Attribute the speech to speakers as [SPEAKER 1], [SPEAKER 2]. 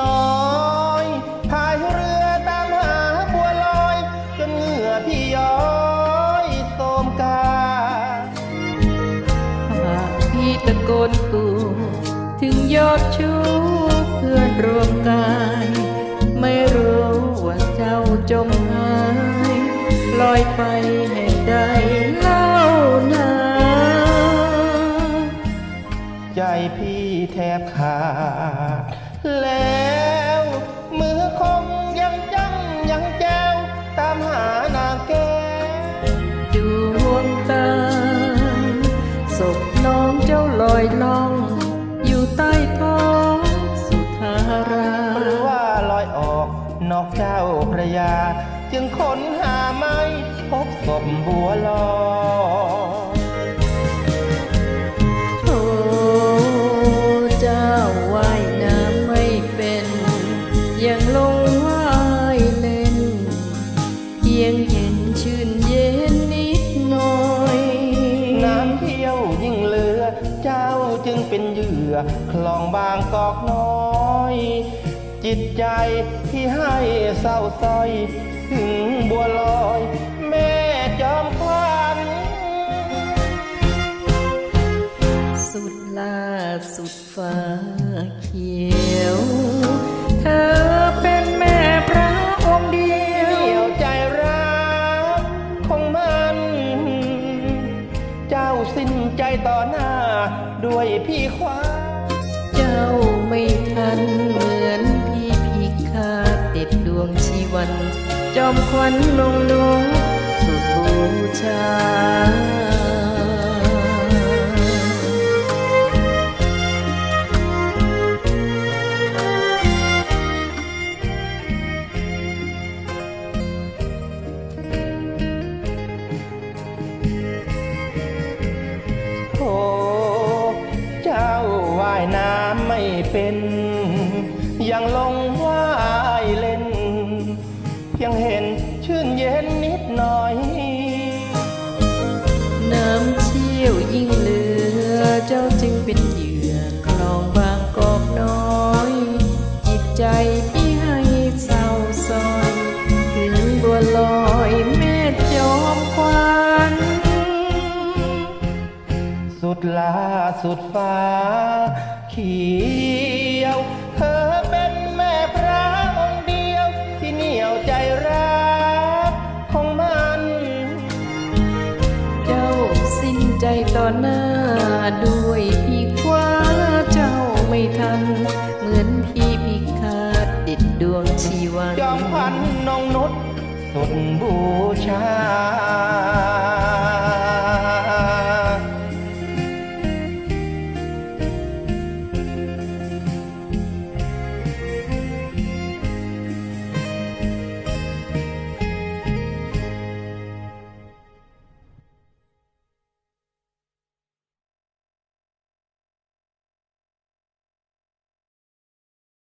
[SPEAKER 1] น้อยพายเรือตามหาบัวลอย จนเหงื่อพี่ย้อยโสมกา
[SPEAKER 2] หากพี่ตะโกนกูถึงยอดชูเพื่อนรวมกาย ไม่รู้ว่าเจ้าจมหายลอยไปให้ได้เล่านา
[SPEAKER 1] ใจพี่แทบขาดแล้ว
[SPEAKER 2] เจ้า
[SPEAKER 1] พระยา จึงค้นหาไม่พบศพบัวลอย
[SPEAKER 2] โธ่เจ้าว่ายน้ำไม่เป็น ยังลงว่ายเล่น เพียงเห็นชื่นเย็นนิดหน่อย
[SPEAKER 1] น้ำเที่ยวยิ่งเหลือ เจ้าจึงเป็นเหยื่อ คลองบางกอกน้อย จิตใจที่ให้เศร้าซอย ถึงบัวลอย แม่จอมควัน
[SPEAKER 2] สุดลาสุดฟ้าเขียว เธอเป็นแม่พระองค์เดียว
[SPEAKER 1] เดี่ยวใจรักของมัน เจ้าสิ้นใจต่อหน้า ด้วยพี่ควา
[SPEAKER 2] เจ้าไม่ทัน วัน จอมควันลงนงสุดบูชา
[SPEAKER 1] โอ้เจ้าว่ายน้ำไม่เป็น ยังลง ยงเห็นชื่นเย็นนิดหน่อย
[SPEAKER 2] น้ำเชี่ยวยิ่งเหลือ เจ้าจึงเป็นเหยื่อคลองบางกอกน้อย จิตใจพี่ให้เศร้าซอยถึงบัวลอยแม่จอมควัน
[SPEAKER 1] สุดลาสุดฟ้าเขียว
[SPEAKER 2] ต่อหน้าด้วยพี่คว้าเจ้าไม่ทัน เหมือนพี่พิฆาตเด็ดดวงชีวัน
[SPEAKER 1] จอมพันนองนุษสุดบูชา